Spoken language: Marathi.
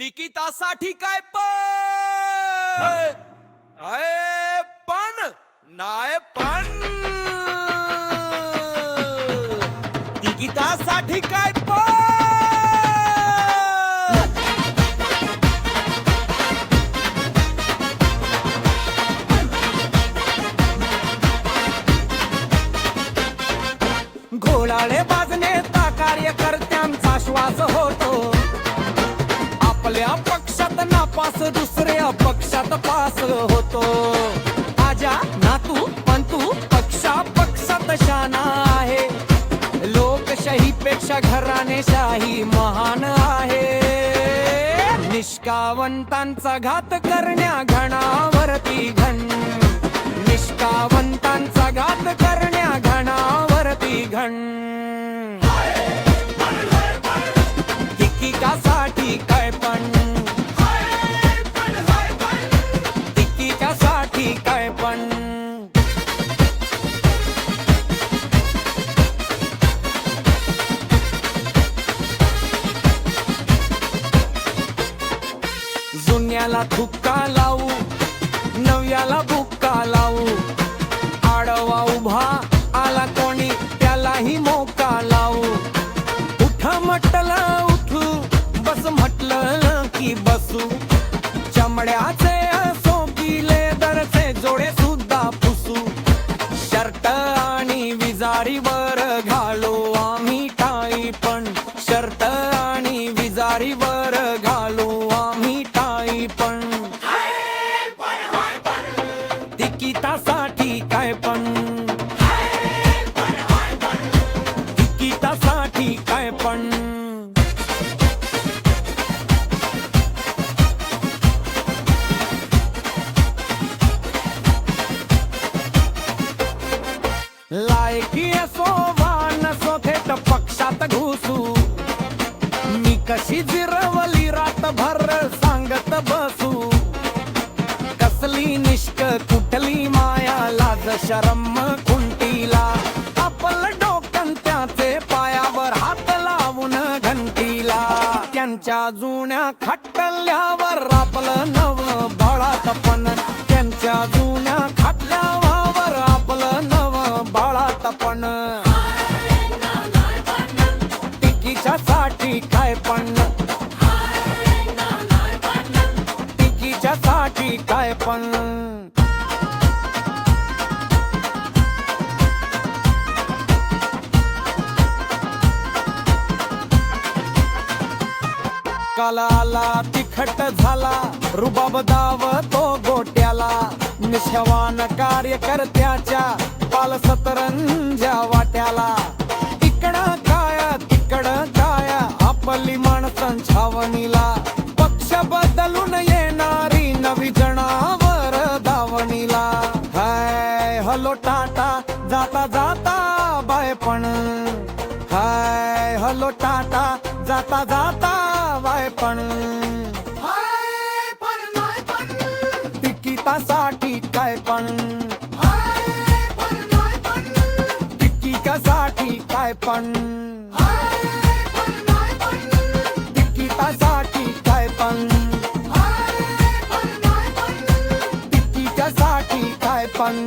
तिकिटासाठी काय पण? आहे पण नाय पण. तिकिटासाठी काय पण? घोडाळे बाजनेता कार्यकर्त्यांचा श्वास होतो. आपल्या पक्षात नापास दुसऱ्या पक्षात पास होतो. आजा नातू पण तू पक्षा पक्षात शाना आहे. लोकशाहीपेक्षा घराणेशाही महान आहे. निष्कावंतांचा घात करण्या घणावरती घन. निष्कावंत जुन्याला थुक्का लावू नव्याला बुक्का लावू. आडवा उभा आला कोणी त्यालाही मोका लावू. उठ म्हटलं उठू बस म्हटलं की बसू. चमड्याचे असो पिले दरचे जोडे सुद्धा तिकिटासाठी काय पण. तिकिटासाठी काय पण. लायकी असो वा नसो थेट पक्षात घुसू. मी कशी शरम खुंटीला. आपलं डोकं त्याचे पायावर हात लावून घंटीला. त्यांच्या जुन्या खटल्यावर आपलं नव बाळात पण त्यांच्या जुन्या खटल्यावर आपलं नव बाळात पण. तिकीच्यासाठी काय पण. तिकीच्यासाठी काय पण. नाकाला आला तिखट झाला रुबाब दाव तो गोट्याला. निशवान कार्यकर्त्याच्या पाल सतरंजा वाट्याला. इकडं काय तिकडं काय आपली माणसं छावणीला. पक्ष बदलून येणारी नवी जणावर धावणीला हाय हलो टाटा जाता जाता बाय पण हाय हलो टाटा जाता जाता बाय पण तिकिटासाठी काय पण. तिकिटासाठी काय पण. तिकिटासाठी काय पण. तिकिटासाठी काय पण.